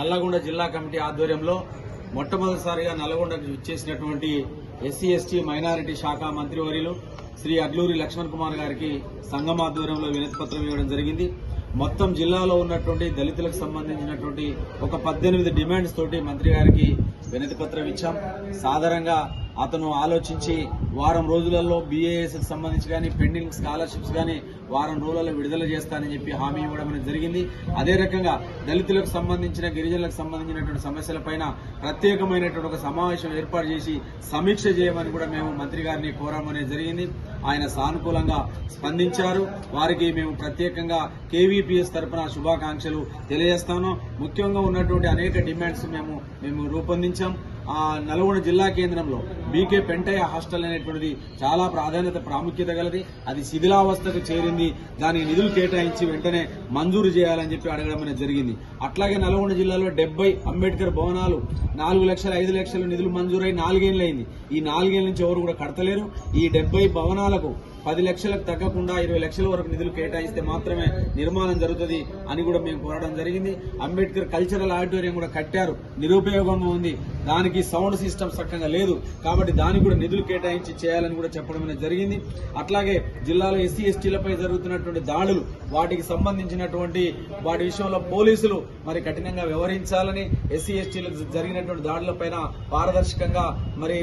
నల్లగొండ జిల్లా కమిటీ ఆధ్వర్యంలో మొట్టమొదటిసారిగా నల్లగొండకు చేసినటువంటి ఎస్సీ ఎస్టీ మైనారిటీ శాఖ మంత్రివర్యులు శ్రీ అడ్లూరి లక్ష్మణ్ కుమార్ గారికి సంఘం ఆధ్వర్యంలో వినతి పత్రం ఇవ్వడం జరిగింది. మొత్తం జిల్లాలో ఉన్నటువంటి దళితులకు సంబంధించినటువంటి ఒక పద్దెనిమిది డిమాండ్స్ తోటి మంత్రి గారికి వినతి పత్రం ఇచ్చాం. సాధారణంగా అతను ఆలోచించి వారం రోజులలో బీఏఎస్కి సంబంధించి కానీ పెండింగ్ స్కాలర్షిప్స్ కానీ వారం రోజులలో విడుదల చేస్తానని చెప్పి హామీ ఇవ్వడం అనేది జరిగింది. అదే రకంగా దళితులకు సంబంధించిన గిరిజనులకు సంబంధించినటువంటి సమస్యలపైన ప్రత్యేకమైనటువంటి ఒక సమావేశం ఏర్పాటు చేసి సమీక్ష చేయమని కూడా మేము మంత్రి గారిని కోరమనేది జరిగింది. ఆయన సానుకూలంగా స్పందించారు. వారికి మేము ప్రత్యేకంగా కేవీపీఎస్ తరపున శుభాకాంక్షలు తెలియజేస్తాను. ముఖ్యంగా ఉన్నటువంటి అనేక డిమాండ్స్ మేము మేము రూపొందించాం. ఆ నల్గొండ జిల్లా కేంద్రంలో బీకే పెంటయ్య హాస్టల్ అనే అనేటువంటిది చాలా ప్రాధాన్యత ప్రాముఖ్యత గలది. అది శిథిలావస్థకు చేరింది. దానికి నిధులు కేటాయించి వెంటనే మంజూరు చేయాలని చెప్పి అడగడం జరిగింది. అట్లాగే నల్గొండ జిల్లాలో డెబ్బై అంబేద్కర్ భవనాలు నాలుగు లక్షల ఐదు లక్షల నిధులు మంజూరై అయింది. ఈ నాలుగేళ్ళ నుంచి ఎవరు కూడా కడతలేరు. ఈ డెబ్బై భవనాలకు పది లక్షలకు తగ్గకుండా ఇరవై లక్షల వరకు నిధులు కేటాయిస్తే మాత్రమే నిర్మాణం జరుగుతుంది అని కూడా మేము కోరడం జరిగింది. అంబేద్కర్ కల్చరల్ ఆడిటోరియం కూడా కట్టారు. నిరుపయోగంగా ఉంది. దానికి సౌండ్ సిస్టమ్ చక్కగా లేదు. కాబట్టి దానికి కూడా నిధులు కేటాయించి చేయాలని కూడా చెప్పడం జరిగింది. అట్లాగే జిల్లాలో ఎస్సీ ఎస్టీలపై జరుగుతున్నటువంటి దాడులు వాటికి సంబంధించినటువంటి వాటి విషయంలో పోలీసులు మరి కఠినంగా వ్యవహరించాలని ఎస్సీ ఎస్టీలకు జరిగినటువంటి దాడులపైన పారదర్శకంగా మరి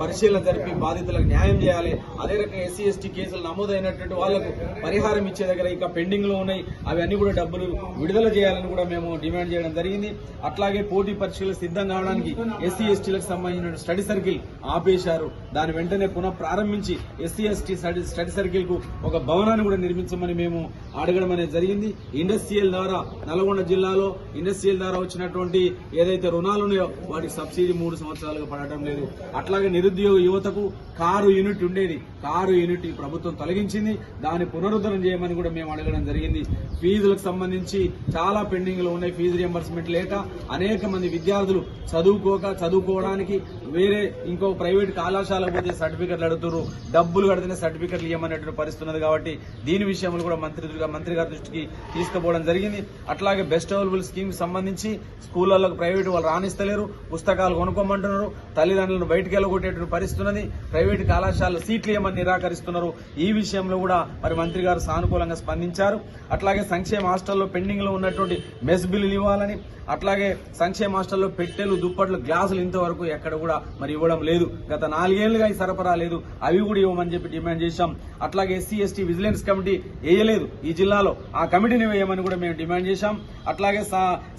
పరిశీలన జరిపి బాధితులకు న్యాయం చేయాలి. అదే రకంగా ఎస్సీ ఎస్టీ కేసులు నమోదైనటువంటి వాళ్ళకు పరిహారం ఇచ్చే దగ్గర ఇంకా పెండింగ్లో ఉన్నాయి. అవి అన్ని కూడా డబ్బులు విడుదల చేయాలని కూడా మేము డిమాండ్ చేయడం జరిగింది. అట్లాగే పోటీ పరీక్షలు సిద్ధం కావడానికి ఎస్సీ ఎస్టీలకు సంబంధించిన స్టడీ సర్కిల్ ఆపేశారు. దాని వెంటనే పునః ప్రారంభించి ఎస్సీ ఎస్టీ స్టడీ స్టడీ సర్కిల్కు ఒక భవనాన్ని కూడా నిర్మించమని మేము అడగడం అనేది జరిగింది. ఇండస్ట్రియల్ ద్వారా నల్గొండ జిల్లాలో ఇండస్ట్రియల్ ద్వారా వచ్చినటువంటి ఏదైతే రుణాలు ఉన్నాయో వాటికి సబ్సిడీ మూడు సంవత్సరాలుగా పడటం లేదు. అట్లాగే నిరుద్యోగ యువతకు కారు యూనిట్ ఉండేది. కారు యూనిట్ ఈ ప్రభుత్వం తొలగించింది. దాన్ని పునరుద్ధరణ చేయమని కూడా మేము అడగడం జరిగింది. ఫీజులకు సంబంధించి చాలా పెండింగ్లు ఉన్నాయి. ఫీజు రియంబర్స్మెంట్ లేక అనేక మంది విద్యార్థులు చదువుకోక చదువుకోవడానికి వేరే ఇంకో ప్రైవేట్ కళాశాలకు పోతే సర్టిఫికెట్లు అడుగుతారు డబ్బులు కడితేనే సర్టిఫికెట్లు ఇవ్వమనేటువంటి పరిస్థితి ఉన్నది కాబట్టి దీని విషయంలో కూడా మంత్రి మంత్రి గారి దృష్టికి తీసుకుపోవడం జరిగింది. అట్లాగే బెస్ట్ అవైలబుల్ స్కీమ్ సంబంధించి స్కూళ్ళలో ప్రైవేట్ వాళ్ళు రాణిస్తలేరు పుస్తకాలు కొనుక్కోమంటున్నారు తల్లిదండ్రులను బయటికి వెళ్ళగొట్టేటువంటి పరిస్థితి ఉన్నది. ప్రైవేట్ కళాశాల సీట్లు ఇవ్వమని నిరాకరిస్తున్నారు. ఈ విషయంలో కూడా మరి మంత్రి గారు సానుకూలంగా స్పందించారు. అట్లాగే సంక్షేమ హాస్టల్లో పెండింగ్లో ఉన్నటువంటి మెస్ బిల్లులు ఇవ్వాలని అట్లాగే సంక్షేమ హాస్టల్లో పెట్టెలు దుప్పట్లు గ్లాసులు ఇంతవరకు ఎక్కడ కూడా మరి ఇవ్వడం లేదు. గత నాలుగేళ్ళుగా ఈ సరఫరా లేదు. అవి కూడా ఇవ్వమని చెప్పి డిమాండ్ చేశాం. అట్లాగే ఎస్సీ ఎస్టీ విజిలెన్స్ కమిటీ వేయలేదు ఈ జిల్లాలో. ఆ కమిటీని వేయమని కూడా మేము డిమాండ్ చేశాం. అట్లాగే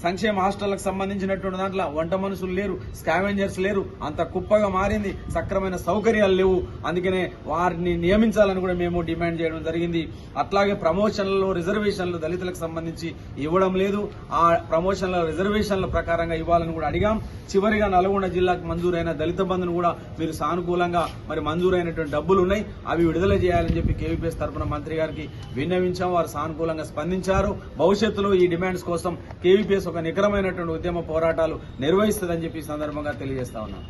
సంక్షేమ హాస్టళ్ళకు సంబంధించినటువంటి దాంట్లో వంట మనుషులు లేరు స్కావెంజర్స్ లేరు. అంత కుప్పగా మారింది. సక్రమైన సౌకర్యాలు లేవు. అందుకనే వారిని నియమించాలని కూడా మేము డిమాండ్ చేయడం జరిగింది. అట్లాగే ప్రమోషన్లలో రిజర్వేషన్లు దళితులకు సంబంధించి ఇవ్వడం లేదు. ఆ ప్రమోషన్ల రిజర్వేషన్ల ప్రకారంగా ఇవ్వాలని కూడా అడిగాం. చివరిగా నల్గొండ జిల్లాకు మంజూరైన దళిత బంధును కూడా మీరు సానుకూలంగా మరి మంజూరైనటువంటి డబ్బులు ఉన్నాయి. అవి విడుదల చేయాలని చెప్పి కేవీపీఎస్ తరఫున మంత్రి గారికి విన్నవించాం. వారు సానుకూలంగా స్పందించారు. భవిష్యత్తులో ఈ డిమాండ్స్ కోసం కేవీపీఎస్ ఒక నికరమైనటువంటి ఉద్యమ పోరాటాలు నిర్వహిస్తుందని చెప్పి సందర్భంగా తెలియజేస్తా ఉన్నాం.